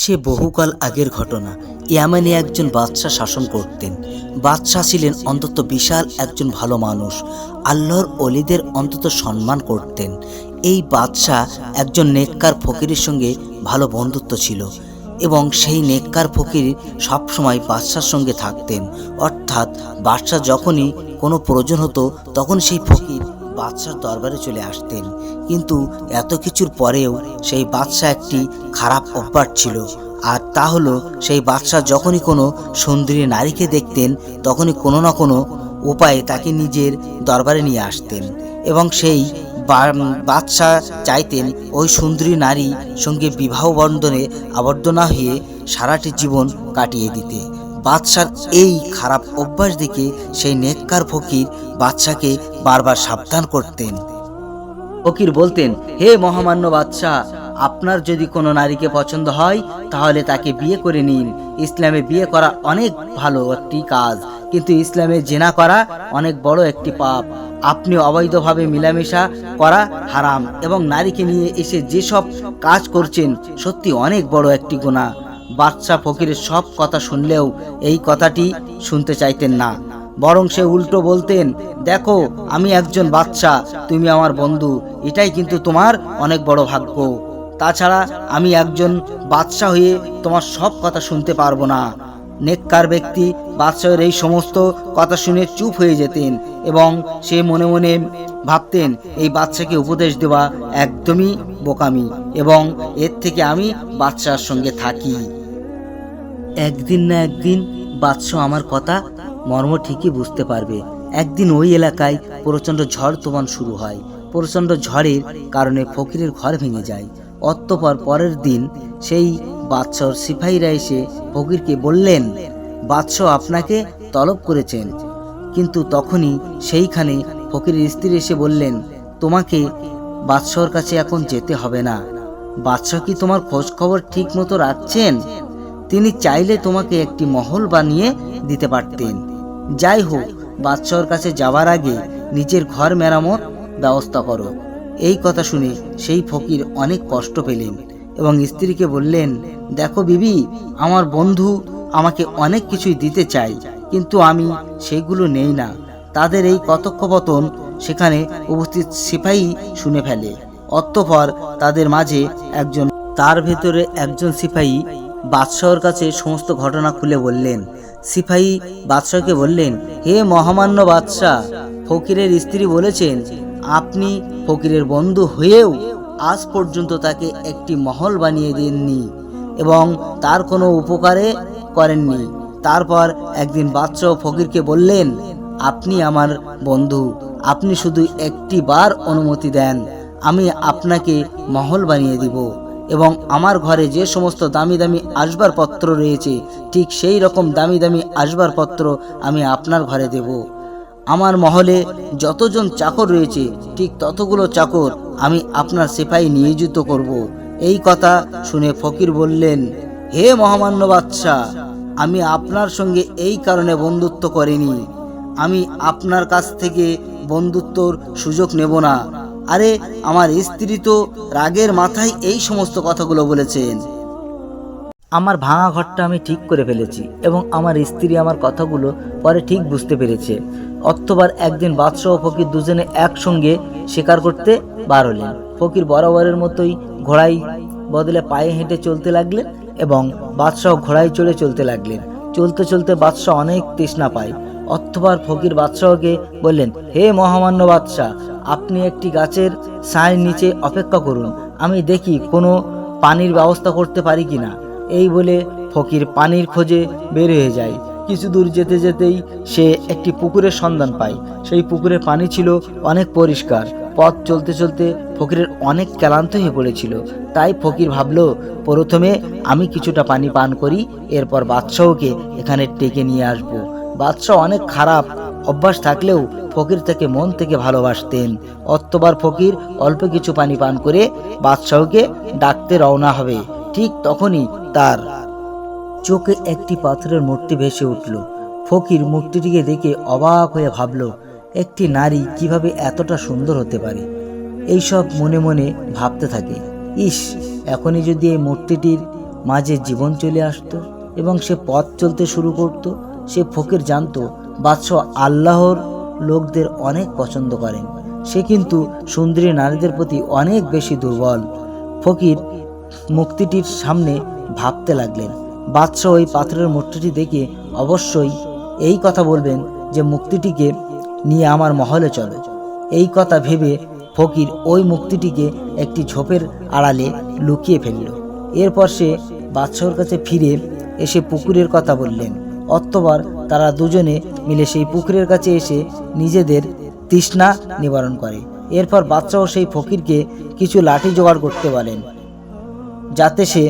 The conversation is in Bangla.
সে বহুকাল আগের ঘটনা। ইয়ামানে একজন বাদশাহ শাসন করতেন। বাদশাহ ছিলেন অন্তত বিশাল একজন ভালো মানুষ। আল্লাহর অলিদের অন্তত সম্মান করতেন। এই বাদশাহ একজন নেককার ফকিরের সঙ্গে ভালো বন্ধুত্ব ছিল এবং সেই নেককার ফকির সবসময় বাদশার সঙ্গে থাকতেন। অর্থাৎ বাদশাহ যখনই কোনো প্রয়োজন হতো, তখন সেই ফকির বাদশার দরবারে চলে আসতেন। কিন্তু এত কিছুর পরেও সেই বাদশাহ একটি খারাপ অভ্যাস ছিল। আর তা হলো, সেই বাদশাহ যখনই কোনো সুন্দরী নারীকে দেখতেন, তখনই কোনো না কোনো উপায়ে তাকে নিজের দরবারে নিয়ে আসতেন এবং সেই বাদশাহ চাইতেন ওই সুন্দরী নারী সঙ্গে বিবাহ বন্ধনে আবদ্ধ না হয়ে সারাটি জীবন কাটিয়ে দিতে। বাদশার এই খারাপ অভ্যাস দেখে সেই নেককার ফকির বাদশাকে বারবার সাবধান করতেন। ফকির বলতেন, হে মহামান্য বাদশাহ আপনার যদি কোনো নারীকে পছন্দ হয়, তাহলে তাকে বিয়ে করে নিন। ইসলামে বিয়ে করা অনেক ভালো একটি কাজ, কিন্তু ইসলামে জেনা করা অনেক বড় একটি পাপ। আপনি অবৈধভাবে মিলামেশা করা হারাম এবং নারীকে নিয়ে এসে যেসব কাজ করছেন, সত্যি অনেক বড় একটি গুণা বাদশাহ ফকিরের সব কথা শুনলেও এই কথাটি শুনতে চাইতেন না। বরং সে উল্টো বলতেন, দেখো, আমি একজন বাচ্চা তুমি আমার বন্ধু, এটাই কিন্তু তোমার অনেক বড় ভাগ্য। তাছাড়া আমি একজন বাচ্চা হয়ে তোমার সব কথা শুনতে পারব না। নেককার ব্যক্তি, বাদশাহের এই সমস্ত কথা শুনে চুপ হয়ে যেতেন এবং সে মনে মনে ভাবতেন, এই বাচ্চাকে উপদেশ দেওয়া একদমই বোকামি এবং এর থেকে আমি বাচ্চার সঙ্গে থাকি। একদিন না একদিন বাদশাহ আমার কথা মর্ম ঠিকই বুঝতে পারবে। একদিন ওই এলাকায় প্রচণ্ড ঝড় তুফান শুরু হয়। প্রচণ্ড ঝড়ের কারণে ফকিরের ঘর ভেঙে যায়। অতঃপর পরের দিন সেই বাদশাহর সিপাহীরা এসে ফকিরকে বললেন, বাদশাহ আপনাকে তলব করেছেন। কিন্তু তখনই সেইখানে ফকিরের স্ত্রী এসে বললেন, তোমাকে বাদশাহর কাছে এখন যেতে হবে না। বাদশাহ কি তোমার খোঁজ খবর ঠিক মতো রাখছেন? তিনি চাইলে তোমাকে একটি মহল বানিয়ে দিতে পারতেন। যাই হোক, বাদশাহর কাছে যাওয়ার আগে নিজের ঘর মেরামত ব্যবস্থা করো। এই কথা শুনে সেই ফকির অনেক কষ্ট পেলেন। এবং স্ত্রীকে বললেন, দেখো বিবি, আমার বন্ধু আমাকে অনেক কিছুই দিতে চাই কিন্তু আমি সেগুলো নেই না। তাদের এই কথোপকথন সেখানে উপস্থিত সিপাহী শুনে ফেলে। অতঃপর তাদের মাঝে একজন, তার ভেতরে একজন সিপাহী বাদশাহর কাছে সমস্ত ঘটনা খুলে বললেন। সিপাহী বাদশাহকে বললেন, হে মহামান্য বাদশাহ, ফকিরের স্ত্রী বলেছেন, আপনি ফকিরের বন্ধু হয়েও আজ পর্যন্ত তাকে একটি মহল বানিয়ে দেননি এবং তার কোনো উপকারে করেননি। তারপর একদিন বাদশাহ ফকিরকে বললেন, আপনি আমার বন্ধু, আপনি শুধু একটি বার অনুমতি দেন, আমি আপনাকে মহল বানিয়ে দিব এবং আমার ঘরে যে সমস্ত দামি দামি আসবাবপত্র রয়েছে, ঠিক সেই রকম দামি দামি আসবাবপত্র আমি আপনার ঘরে দেব। আমার মহলে যতজন চাকর রয়েছে, ঠিক ততগুলো চাকর আমি আপনার সেপাই নিয়োজিত করব। এই কথা শুনে ফকির বললেন, হে মহামান্য বাদশাহ, আমি আপনার সঙ্গে এই কারণে বন্ধুত্ব করিনি। আমি আপনার কাছ থেকে বন্ধুত্বর সুযোগ নেব না। আরে, আমার স্ত্রী তো রাগের মাথায় এই সমস্ত কথাগুলো বলেছেন। আমার ভাঙা ঘরটা আমি ঠিক করে ফেলেছি এবং আমার স্ত্রী আমার কথাগুলো পরে ঠিক বুঝতে পেরেছে। অতবার একদিন বাদশাহ ও ফকির দুজনে একসঙ্গে শিকার করতে বার হলেন। ফকির বরাবরের মতোই ঘোড়াই বদলে পায়ে হেঁটে চলতে লাগলেন এবং বাদশাহ ঘোড়ায় চড়ে চলতে লাগলেন। চলতে চলতে বাদশাহ অনেক তৃষ্ণা পায়। অথবার ফকির বাদশাহকে বললেন, হে মহামান্য বাদশাহ, আপনি একটি গাছের ছায়ের নিচে অপেক্ষা করুন। আমি দেখি কোনো পানির ব্যবস্থা করতে পারি কিনা। এই বলে ফকির পানির খোঁজে বের হয়ে যায়। কিছু দূর যেতে যেতেই সে একটি পুকুরের সন্ধান পায়। সেই পুকুরের পানি ছিল অনেক পরিষ্কার। পথ চলতে চলতে ফকিরের অনেক ক্লান্ত হয়ে পড়েছিল। তাই ফকির ভাবলো, প্রথমে আমি কিছুটা পানি পান করি, এরপর বাদশাহকে এখানে ডেকে নিয়ে আসব। বাদশাহ অনেক খারাপ অভ্যাস থাকলেও ফকির তাকে মন থেকে ভালোবাসতেন। অতবার ফকির অল্প কিছু পানি পান করে বাদশাহকে ডাকতে রওনা হবে। ঠিক তখনই তার চোখে একটি পাথরের মূর্তি ভেসে উঠল। ফকির মূর্তিটিকে দেখে অবাক হয়ে ভাবল, একটি নারী কীভাবে এতটা সুন্দর হতে পারে? এইসব মনে মনে ভাবতে থাকে। ইস, এখনই যদি এই মূর্তিটির মাঝে জীবন চলে আসতো এবং সে পথ চলতে শুরু করত, সে ফকির জানতো বাদশাহ আল্লাহর লোকদের অনেক পছন্দ করেন। সে কিন্তু সুন্দরী নারীদের প্রতি অনেক বেশি দুর্বল। ফকির মুক্তিটির সামনে ভাবতে লাগলেন। বাদশাহ ওই পাথরের মূর্তিটি দেখে অবশ্যই এই কথা বলবেন যে মুক্তিটিকে নিয়ে আমার মহলে চলো। এই কথা ভেবে ফকির ওই মুক্তিটিকে একটি ঝোপের আড়ালে লুকিয়ে ফেলল। এরপর সে বাদশাহর কাছে ফিরে এসে পুকুরের কথা বললেন। অতবার তারা দুজনে মিলে সেই পুকুরের কাছে এসে নিজেদের তৃষ্ণা নিবারণ করে। এরপর বাদশাহ সেই ফকিরকে কিছু লাঠি জোগাড় করতে বলেন। যাতে সে